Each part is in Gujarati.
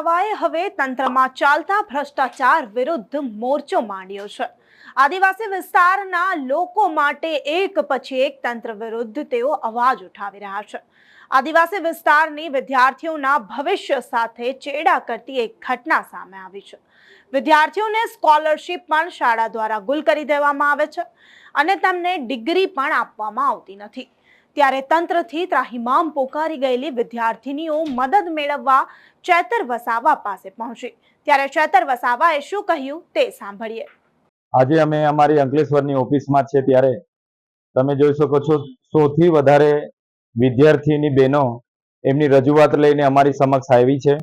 વસાવાએ હવે તંત્રમાં ચાલતા ભ્રષ્ટાચાર વિરુદ્ધ મોરચો માંડ્યો છે. આદિવાસી વિસ્તારના લોકો માટે એક પછી એક તંત્ર વિરુદ્ધ તેઓ અવાજ ઉઠાવી રહ્યા છે. આદિવાસી વિસ્તારની વિદ્યાર્થીઓના ભવિષ્ય સાથે ચેડા કરતી એક ઘટના સામે આવી છે. વિદ્યાર્થીઓને સ્કોલરશિપ પણ શાળા દ્વારા ગુલ કરી દેવામાં આવે છે અને તેમને ડિગ્રી પણ આપવામાં આવતી નથી. ત્યારે તંત્રથી ત્રાહિમામ પોકારી ગયેલી વિદ્યાર્થીનીઓ મદદ મેળવવા ચેતર વસાવા પાસે પહોંચી. ત્યારે ચેતર વસાવાએ શું કહ્યું તે સાંભળીએ. આજે અમે અમારી અંકલેશ્વરની ઓફિસમાં છે ત્યારે તમે જોઈ શકો છો સૌથી વધારે વિદ્યાર્થીની બહેનો એમની રજૂઆત લઈને અમારી સમક્ષ આવી છે.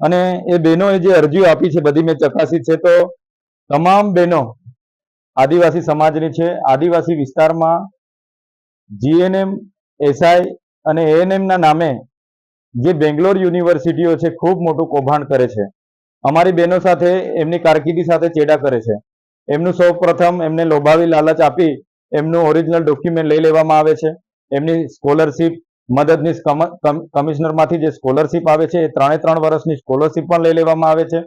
અને એ બહેનોએ જે અરજીઓ આપી છે બધી મેં ચકાસી છે. તો તમામ બહેનો આદિવાસી સમાજની છે. આદિવાસી વિસ્તારમાં જીએનએમ એસઆઈ અને એએનએમના નામે જે બેંગ્લોર યુનિવર્સિટીઓ છે, ખૂબ મોટું કૌભાંડ કરે છે. અમારી બહેનો સાથે, એમની કારકિર્દી સાથે ચેડા કરે છે. એમનું સૌ પ્રથમ એમને લોભાવી લાલચ આપી એમનું ઓરિજિનલ ડોક્યુમેન્ટ લઈ લેવામાં આવે છે. એમની સ્કોલરશિપ કમ- કમિશનરમાંથી જે સ્કોલરશિપ આવે છે, એ ત્રણે ત્રણ વર્ષની સ્કોલરશિપ પણ લઈ લેવામાં આવે છે.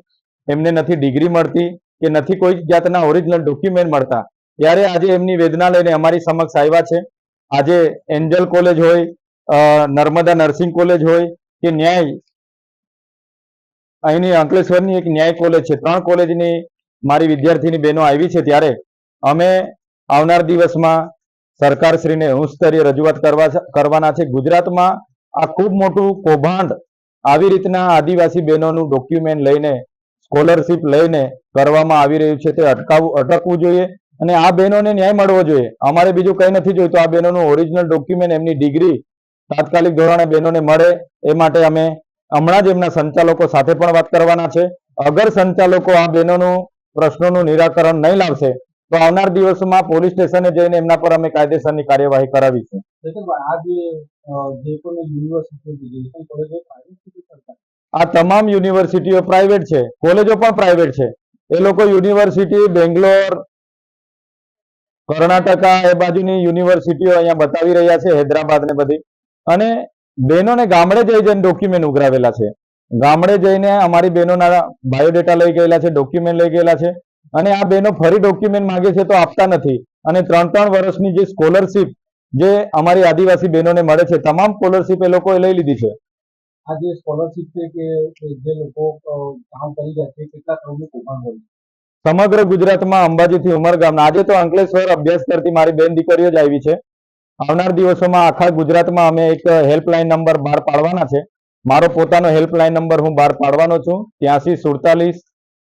એમને નથી ડિગ્રી મળતી કે નથી કોઈ જાતના ઓરિજિનલ ડોક્યુમેન્ટ મળતા. ત્યારે આજે એમની વેદના લઈને અમારી સમક્ષ આવ્યા છે. આજે એન્જલ કોલેજ હોય નર્મદા નર્સિંગ કોલેજ હોય, કે ન્યાય, અહીંની અંકલેશ્વરની એક ન્યાય કોલેજ છે. ત્રણ કોલેજની મારી વિદ્યાર્થીની બહેનો આવી છે ત્યારે અમે આવનાર દિવસમાં સરકારશ્રીને ઉચ્ચસ્તરીય રજૂઆત કરવા કરવાના છે. ગુજરાતમાં આ ખૂબ મોટું કૌભાંડ આવી રીતના આદિવાસી બહેનોનું ડોક્યુમેન્ટ લઈને, સ્કોલરશિપ લઈને કરવામાં આવી રહ્યું છે. તે અટકાવવું, અટકવું જોઈએ. અને આ બહેનોને ન્યાય મળવો જોઈએ. અમારે બીજું કંઈ નથી જોઈતું. આ બહેનોનું ઓરિજિનલ ડોક્યુમેન્ટ એમની ડિગ્રી તાત્કાલિક ધોરણે બહેનોને મળે એ માટે અમે હમણાં જ એમના સંચાલકો સાથે પણ વાત કરવાના છે. અગર સંચાલકો આ બહેનોનું પ્રશ્નોનું નિરાકરણ નહીં લાવશે તો આવનાર દિવસોમાં પોલીસ સ્ટેશને જઈને એમના પર અમે કાયદેસરની કાર્યવાહી કરાવીશું. આ તમામ યુનિવર્સિટીઓ પ્રાઇવેટ છે. કોલેજો પણ પ્રાઇવેટ છે. એ લોકો યુનિવર્સિટી બેંગ્લોર કર્ણાટકા એ બાજુની યુનિવર્સિટીઓ અહીંયા બતાવી રહ્યા છે, હૈદરાબાદ ને બધી. અને બહેનોને ગામડે જઈ જઈને ડોક્યુમેન્ટ ઉઘરાવેલા છે. ગામડે જઈને અમારી બહેનોના બાયોડેટા લઈ ગયેલા છે ડોક્યુમેન્ટ લઈ ગયેલા છે. અને આ બહેનો ફરી ડોક્યુમેન્ટ માંગે છે તો આપતા નથી. અને ત્રણ ત્રણ વર્ષની જે સ્કોલરશીપ જે અમારી આદિવાસી બહેનોને મળે છે, તમામ સ્કોલરશિપ એ લોકોએ લઈ લીધી છે. આ જે સ્કોલરશિપ છે કે જે લોકો કામ કરી રહ્યા છે, કેટલા કરોડનું કૌભાંડ હોય સમગ્ર ગુજરાતમાં અંબાજીથી ઉમરગામ આજે તો અંકલેશ્વર અભ્યાસ કરતી મારી બેન દીકરીઓ જ આવી છે. આવનાર દિવસોમાં આખા ગુજરાતમાં અમે એક હેલ્પલાઇન નંબર બહાર પાડવાના છે. મારો પોતાનો હેલ્પલાઇન નંબર હું બહાર પાડવાનો છું. ત્યાંસી સુડતાલીસ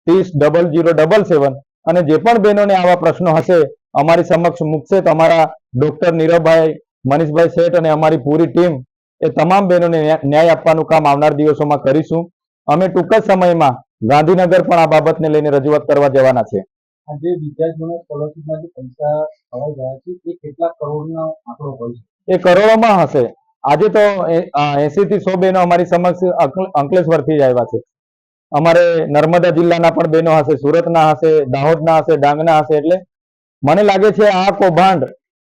ત્રીસ ડબલ જીરો ડબલ સેવન અને જે પણ બહેનોને આવા પ્રશ્નો હશે, અમારી સમક્ષ મૂકશે તો અમારા ડોક્ટર નીરવભાઈ, મનીષભાઈ શેઠ અને અમારી પૂરી ટીમ એ તમામ બહેનોને ન્યાય આપવાનું કામ આવનાર દિવસોમાં કરીશું. અમે ટૂંક જ સમયમાં ગાંધીનગર પણ આ બાબતને લઈને રજૂઆત કરવા જવાના છે. જે વિદ્યાર્થીઓને સ્કોલરશિપના જે પૈસા ખવાઈ ગયા છે. એ કેટલા કરોડનો આંકડો હોય છે. એ કરોડોમાં હશે. આજે તો એસી થી સો બહેનો અમારી સમક્ષ અંકલેશ્વર અંકલેશ્વરથી જ આવ્યા છે. અમારે નર્મદા જિલ્લાના પણ બહેનો હશે સુરતના હશે દાહોદના હશે ડાંગના હશે એટલે મને લાગે છે આ કૌભાંડ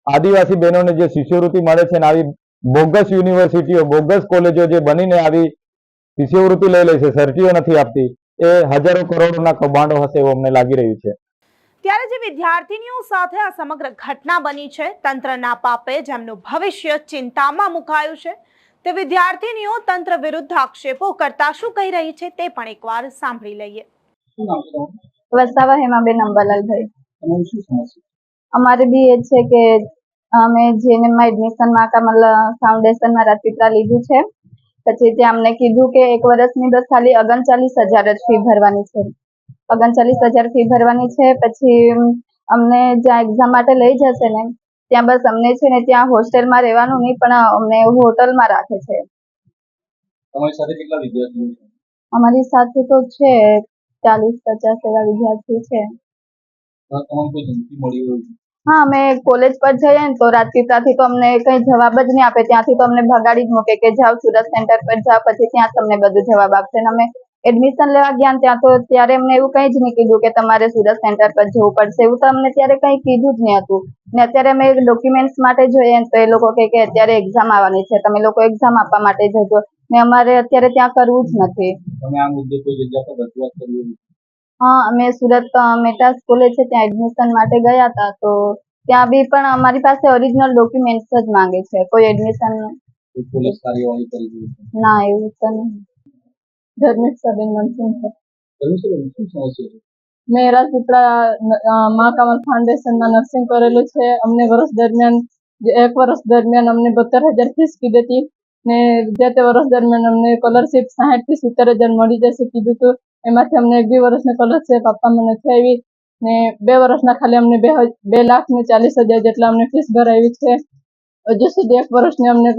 આદિવાસી બહેનોને જે શિષ્યવૃત્તિ મળે છે ને આવી બોગસ યુનિવર્સિટીઓ બોગસ કોલેજો જે બનીને આવી શિષ્યવૃત્તિ લઈ લે છે સર્ટીઓ નથી આપતી. એ હજારો કરોડોના કૌભાંડો હશે એવું અમને લાગી રહ્યું છે. ત્યારે જે વિદ્યાર્થીનીઓ સાથે આ સમગ્ર ઘટના બની છે તંત્રના પાપે જેમનું ભવિષ્ય ચિંતામાં મુકાયું છે તે વિદ્યાર્થીનીઓ તંત્ર વિરુદ્ધ આક્ષેપો કરતા શું કહી રહી છે તે પણ એકવાર સાંભળી લઈએ. વસાવા હેમાબેન અંબાલાલભાઈ. અમારે બી એ છે કે અમે જેને એડમિશન માટે મતલબ ફાઉન્ડેશનમાં રાજપીપળા લીધું છે. પછી ત્યાં અમને કીધું કે એક વર્ષની બસ ખાલી ઓગણચાલીસ હજાર જ ફી ભરવાની છે. ઓગણચાલીસ હજાર ફી ભરવાની છે પછી અમને જ્યાં એક્ઝામ માટે લઈ જશે ને ત્યાં બસ અમને છે ને ત્યાં હોસ્ટેલમાં રહેવાનું નહીં પણ અમને હોટલમાં રાખે છે. તમારી સાથે કેટલા વિદ્યાર્થીઓ છે? અમારી સાથે તો છે ચાલીસ પચાસ એવા વિદ્યાર્થી છે? હા અમે કોલેજ પર જઈએ ને તો રાજપીપળાથી તો અમને કઈ જવાબ જ નહીં આપે. ત્યાંથી તો અમને ભગાડી જ મૂકે કે જાઓ સુરત સેન્ટર પર જાઓ, પછી ત્યાં તમને બધું જવાબ આપશે. ને અમે એડમિશન લેવા ગયા ત્યાં તો ત્યારે અમને એવું કંઈ જ નહીં કીધું કે તમારે સુરત સેન્ટર પર જવું પડશે. એવું તો અમને ત્યારે કંઈ કીધું જ નહીં હતું. ને અત્યારે અમે ડોક્યુમેન્ટ્સ માટે જોઈએ તો એ લોકો કહે કે અત્યારે એક્ઝામ આવવાની છે. તમે લોકો એક્ઝામ આપવા માટે જજો. ને અમારે અત્યારે ત્યાં કરવું જ નથી. હા અમે સુરત મેટા સ્કૂલે છે ત્યાં એડમિશન માટે ગયા હતા. તો ત્યાં બી પણ અમારી પાસે ઓરિજિનલ ડોક્યુમેન્ટ્સ જ માંગે છે. કોઈ એડમિશન ના એવું તો નહીં. ધર્મિષ્ઠાબેન મનસિંહ મેં રાજપીપળા મા કમલ ફાઉન્ડેશનમાં નર્સિંગ કરેલું છે. અમને વર્ષ દરમિયાન એક વર્ષ દરમિયાન અમને બોતેર હજાર ફીસ કીધી હતી ને જે તે વર્ષ દરમિયાન અમને સ્કોલરશીપ સાહીઠથી સિત્તેર હજાર મળી જશે કીધું હતું. એમાંથી અમને એક બે વર્ષની સ્કોલરશીપ આપવામાં નથી આવી ને બે વર્ષના ખાલી અમને બે બે લાખ ને ચાલીસ હજાર જેટલા અમને ફીસ ભરાવી છે. હજુ સુધી એક વર્ષની અમને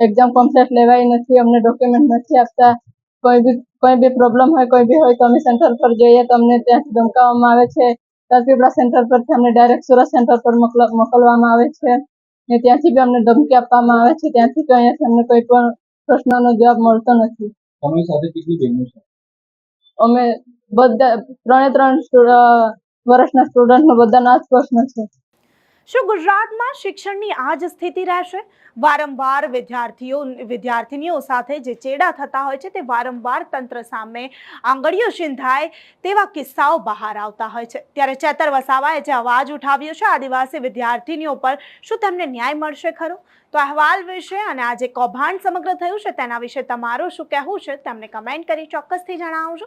એક્ઝામ કમ્પ્લીટ લેવાય નથી, અમને ડોક્યુમેન્ટ નથી આપતા. કોઈ બી કોઈ બી પ્રોબ્લેમ હોય, કોઈ બી હોય તો અમે સેન્ટર પર જઈએ, તો અમને ત્યાંથી ધમકાવવામાં આવે છે. રાજપીપળા સેન્ટર પરથી અમને ડાયરેક્ટ સુરત સેન્ટર પર મોકલ- મોકલવામાં આવે છે. ને ત્યાંથી બી અમને ધમકી આપવામાં આવે છે. ત્યાંથી તો અહીંયાથી અમને કોઈ પણ પ્રશ્નનો જવાબ મળતો નથી. તમારી સાથે કેટલી બહેનો છે? અમે બધા ત્રણે ત્રણ વર્ષના સ્ટુડન્ટનો બધા આ પ્રશ્ન છે. શું ગુજરાતમાં શિક્ષણની આ જ સ્થિતિ રહેશે? વારંવાર વિદ્યાર્થીઓ, વિદ્યાર્થીનીઓ સાથે જે ચેડા થતા હોય છે તે વારંવાર તંત્ર સામે આંગળીઓ ચિંધાય તેવા કિસ્સાઓ બહાર આવતા હોય છે. ત્યારે ચેતર વસાવાએ જે અવાજ ઉઠાવ્યો છે આદિવાસી વિદ્યાર્થીનીઓ પર, શું તેમને ન્યાય મળશે ખરો? તો અહેવાલ વિશે અને આ જે કૌભાંડ સમગ્ર થયું છે તેના વિશે તમારું શું કહેવું છે? તેમને કમેન્ટ કરી ચોક્કસથી જણાવજો.